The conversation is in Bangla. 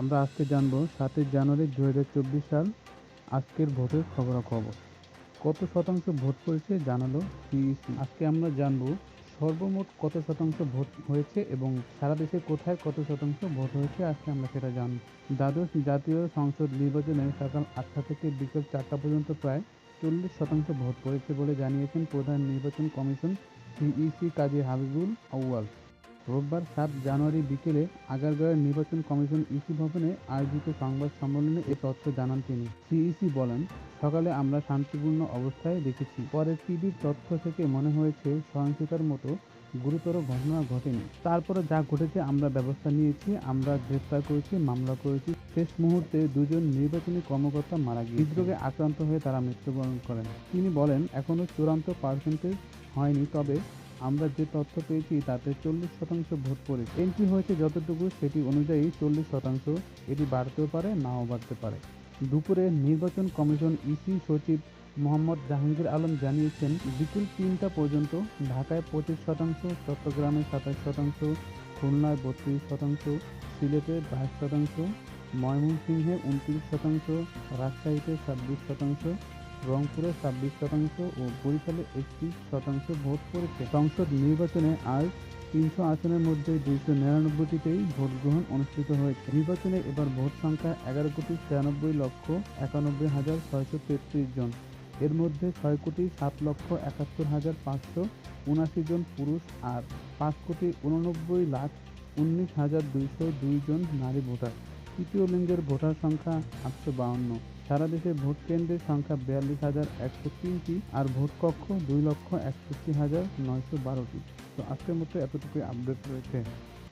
আমরা আজকে জানব সাতই জানুয়ারি দু হাজার চব্বিশ সাল আজকের ভোটের খবরাখবর। কত শতাংশ ভোট পড়েছে জানালো সিইসি। আজকে আমরা জানব সর্বমোট কত শতাংশ ভোট হয়েছে এবং সারা দেশে কোথায় কত শতাংশ ভোট হয়েছে আজকে আমরা সেটা জানব। দ্বাদশ জাতীয় সংসদ নির্বাচনে সকাল আটটা থেকে বিকেল চারটা পর্যন্ত প্রায় চল্লিশ শতাংশ ভোট পড়েছে বলে জানিয়েছেন প্রধান নির্বাচন কমিশন সিইসি কাজী হাবিবুল আউয়াল। রোববার সাত জানুয়ারি বিকেলে আগারগাঁওয়ের নির্বাচন কমিশন ইসি ভবনে আয়োজিত সংবাদ সম্মেলনে এ তথ্য জানান তিনি। সিইসি বলেন, সকালে আমরা শান্তিপূর্ণ অবস্থায় দেখেছি। পরে টিভির তথ্য থেকে মনে হয়েছে সহিংসতার মতো গুরুতর ঘটনা ঘটেনি। তারপরে যা ঘটেছে আমরা ব্যবস্থা নিয়েছি, আমরা গ্রেফতার করেছি, মামলা করেছি। শেষ মুহূর্তে দুজন নির্বাচনী কর্মকর্তা মারা গিয়ে হৃদরোগে আক্রান্ত হয়ে তারা মৃত্যুবরণ করেন। তিনি বলেন, এখনও চূড়ান্ত পার্সেন্টেজ হয়নি, তবে আমরা যে তথ্য পেয়েছি তাতে চল্লিশ শতাংশ ভোট পড়ে। এন্ট্রি হয়েছে যতটুকু, সেটি অনুযায়ী চল্লিশ শতাংশ এটি বাড়তেও পারে, নাও বাড়তে পারে। দুপুরে নির্বাচন কমিশন ইসি সচিব মোহাম্মদ জাহাঙ্গীর আলম জানিয়েছেন, বিকেল তিনটা পর্যন্ত ঢাকায় পঁচিশ শতাংশ, চট্টগ্রামে সাতাশ শতাংশ, খুলনায় বত্রিশ শতাংশ, সিলেটে বাইশ শতাংশ, ময়মনসিংহে উনত্রিশ শতাংশ, রাজশাহীতে ছাব্বিশ শতাংশ রংপুরে ছাব্বিশ শতাংশ ও বরিশালে একত্রিশ শতাংশ ভোট পড়েছে। সংসদ নির্বাচনে আজ তিনশো আসনের মধ্যে দুইশো নিরানব্বইটিতেই ভোট গ্রহণ অনুষ্ঠিত হয়েছে। নির্বাচনে এবার ভোট সংখ্যা এগারো কোটি ছিয়ানব্বই লক্ষ একানব্বই হাজার ছয়শো তেত্রিশ জন। এর মধ্যে ছয় কোটি সাত লক্ষ একাত্তর হাজার পাঁচশো উনাশি জন পুরুষ আর পাঁচ কোটি উননব্বই লাখ উনিশ হাজার দুইশো দুই জন নারী ভোটার। তৃতীয় লিঙ্গের ভোটার সংখ্যা আটশো বাউন্ন। সারা দেশে ভোট কেন্দ্রের সংখ্যা বিয়াল্লিশ হাজার একশো তিনটি আর ভোট কক্ষ দুই লক্ষ একষট্টি হাজার নয়শো বারোটি। তো আজকের মতো এতটুকুই, আপডেট রয়েছে।